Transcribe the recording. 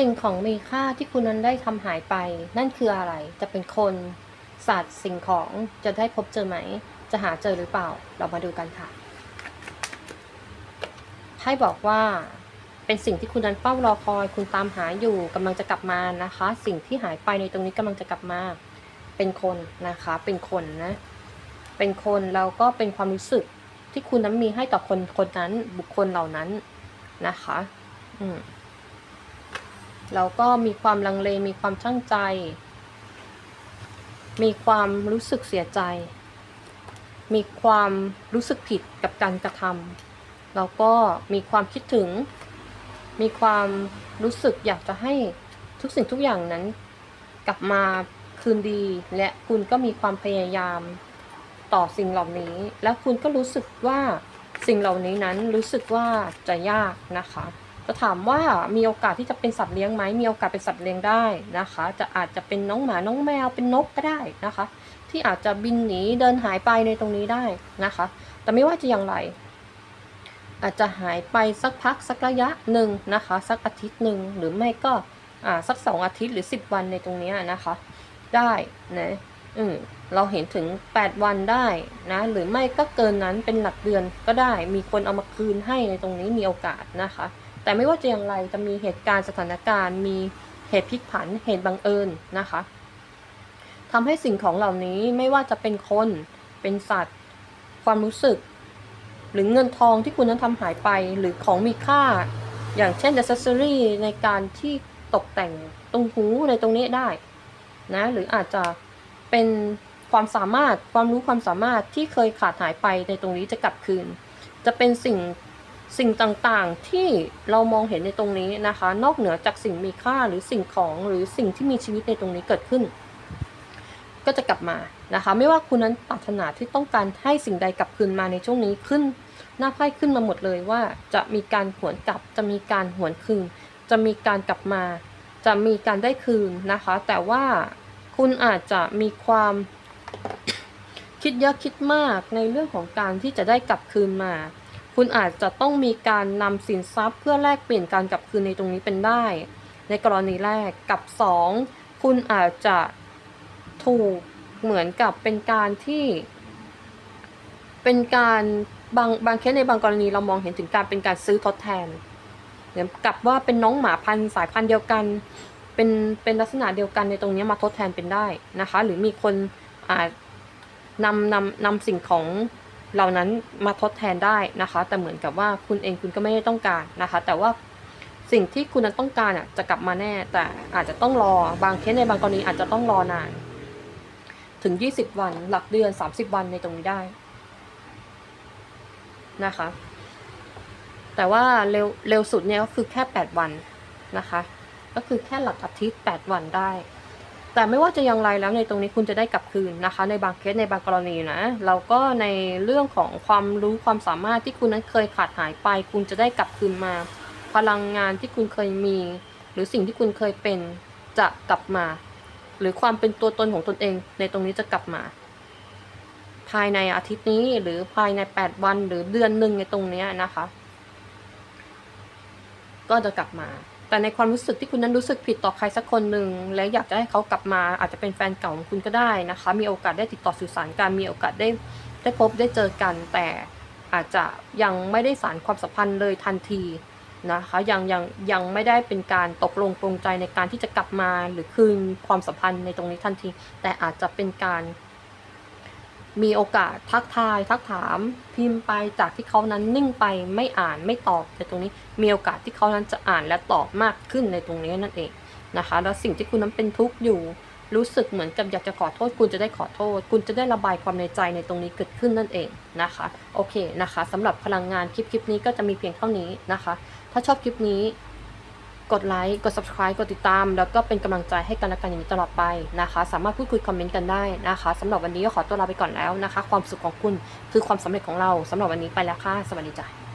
สิ่งของมีค่าที่คุณนั้นได้ทำหายไป นั่นคืออะไร จะเป็นคนสัตว์สิ่งของจะได้พบเจอไหม จะหาเจอหรือเปล่า เรามาดูกันค่ะให้บอกว่าเป็นสิ่งที่คุณนั้นเฝ้ารอคอย คุณตามหาอยู่กำลังจะกลับมานะคะ สิ่งที่หายไปในตรงนี้กำลังจะกลับมา เป็นคนนะคะ เป็นคนนะ เป็นคนแล้วก็เป็นความรู้สึกที่คุณนั้นมีให้ต่อคนคนนั้นบุคคลเหล่านั้นนะคะ อืม แล้วก็มีความลังเล มีความช่างใจ มีความรู้สึกเสียใจ มีความรู้สึกผิดกับการกระทำแล้วก็มีความคิดถึง มีความรู้สึกอยากจะให้ทุกสิ่งทุกอย่างนั้น กลับมาคืนดี และคุณก็มีความพยายามต่อสิ่งเหล่านี้ แล้วคุณก็รู้สึกว่าสิ่งเหล่านี้นั้นรู้สึกว่าจะยากนะคะ จะถามว่ามีโอกาสที่จะเป็นสัตว์เลี้ยงไหมมีโอกาสเป็นสัตว์เลี้ยงได้นะคะ จะอาจจะเป็นน้องหมาน้องแมวเป็นนกก็ได้นะคะ ที่อาจจะบินหนีเดินหายไปในตรงนี้ได้นะคะ แต่ไม่ว่าจะอย่างไร อาจจะหายไปสักพักสักระยะหนึ่งนะคะ สักอาทิตย์หนึ่งหรือไม่ก็สักสองอาทิตย์หรือ 10 วันในตรงนี้นะคะ ได้นะอืมเราเห็นถึง 8 วันได้นะหรือไม่ก็เกินนั้นเป็นหลักเดือนก็ได้ มีคนเอามาคืนให้ในตรงนี้มีโอกาสนะคะ แต่ไม่ว่าจะอย่างไรจะมีเหตุการณ์สถานการณ์ มีเหตุพลิกผันเหตุบังเอิญนะคะทำให้สิ่งของเหล่านี้ไม่ว่าจะเป็นคน เป็นสัตว์ ความรู้สึก หรือเงินทองที่คุณนั้นทำหายไปหรือของมีค่า อย่างเช่น accessory ในการที่ตกแต่งตรงหูในตรงนี้ได้นะหรืออาจจะเป็นความสามารถความรู้ความสามารถที่เคยขาดหายไปในตรงนี้จะกลับคืน จะเป็นสิ่ง สิ่งต่างๆที่เรามองเห็นในตรงนี้นะคะ นอกเหนือจากสิ่งมีค่าหรือสิ่งของหรือสิ่งที่มีชีวิตในตรงนี้เกิดขึ้น ก็จะกลับมานะคะ ไม่ว่าคุณนั้นปรารถนาที่ต้องการให้สิ่งใดกลับคืนมาในช่วงนี้ขึ้น หน้าไพ่ขึ้นมาหมดเลยว่า จะมีการหวนกลับ จะมีการหวนคืน จะมีการกลับมา จะมีการได้คืนนะคะ แต่ว่าคุณอาจจะมีความคิดเยอะคิดมากในเรื่องของการที่จะได้กลับคืนมา คุณอาจจะต้องมีการนำสินทรัพย์ เพื่อแลกเปลี่ยนการกลับคืนในตรงนี้เป็นได้ ในกรณีแรกกับสองคุณอาจจะถูกเหมือนกับเป็นการที่ เป็นการบางบางเคสในบางกรณีเรามองเห็นถึงการเป็นการซื้อทดแทนเหมือนกับว่าเป็นน้องหมาพันธุ์สายพันธุ์เดียวกัน เป็นเป็นลักษณะเดียวกันในตรงนี้มาทดแทนเป็นได้นะคะ หรือมีคนอ่านำนำนำสิ่งของ เหล่านั้นมาทดแทนได้นะคะ แต่เหมือนกับว่าคุณเองคุณก็ไม่ได้ต้องการนะคะ แต่ว่าสิ่งที่คุณนั้นต้องการอะจะกลับมาแน่ แต่อาจจะต้องรอบางเคสในบางกรณีอาจจะต้องรอนาน ถึง 20 วันหลักเดือน 30 วันในตรงนี้ได้นะคะ แต่ว่าเร็วเร็วสุดเนี่ยก็คือแค่ 8 วันนะคะ ก็คือแค่หลักอาทิตย์ 8 วันได้ แต่ไม่ว่าจะอย่างไรแล้วในตรงนี้คุณจะได้กลับคืนนะคะ ในบางเคสในบางกรณีนะเราก็ในเรื่องของความรู้ความสามารถที่คุณนั้นเคยขาดหายไป คุณจะได้กลับคืนมา พลังงานที่คุณเคยมี หรือสิ่งที่คุณเคยเป็นจะกลับมา หรือความเป็นตัวตนของตนเอง ในตรงนี้จะกลับมา ภายในอาทิตย์นี้หรือภายใน 8 วันหรือเดือนหนึ่งในตรงนี้นะคะ ก็จะกลับมา แต่ในความรู้สึกที่คุณนั้นรู้สึกผิดต่อใครสักคนหนึ่งและอยากจะให้เขากลับมาอาจจะเป็นแฟนเก่าของคุณก็ได้นะคะ มีโอกาสได้ติดต่อสื่อสารกันมีโอกาสได้ได้พบได้เจอกัน แต่อาจจะยังไม่ได้สารความสัมพันธ์เลยทันทีนะคะยังยังยังไม่ได้เป็นการตกลงปรงใจในการที่จะกลับมาหรือคืนความสัมพันธ์ในตรงนี้ทันที แต่อาจจะเป็นการ มีโอกาสทักทายทักถามพิมพ์ไปจากที่เขานั้นนิ่งไปไม่อ่านไม่ตอบในตรงนี้ มีโอกาสที่เขานั้นจะอ่านและตอบมากขึ้นในตรงนี้นั่นเองนะคะ แล้วสิ่งที่คุณนั้นเป็นทุกข์อยู่ รู้สึกเหมือนกับอยากจะขอโทษ คุณจะได้ขอโทษ คุณจะได้ระบายความในใจในตรงนี้เกิดขึ้นนั่นเองนะคะ โอเคนะคะสำหรับพลังงานคลิปคลิปนี้ก็จะมีเพียงเท่านี้นะคะ ถ้าชอบคลิปนี้ กดไลค์ กด subscribe กดติดตาม แล้วก็เป็นกำลังใจให้กันและกันอย่างนี้ตลอดไปนะคะ สามารถพูดคุยคอมเมนต์กันได้นะคะสำหรับวันนี้ก็ขอตัวลาไปก่อนแล้วนะคะ ความสุขของคุณคือความสำเร็จของเราสำหรับวันนี้ไปแล้วค่ะ สวัสดีจ้ะ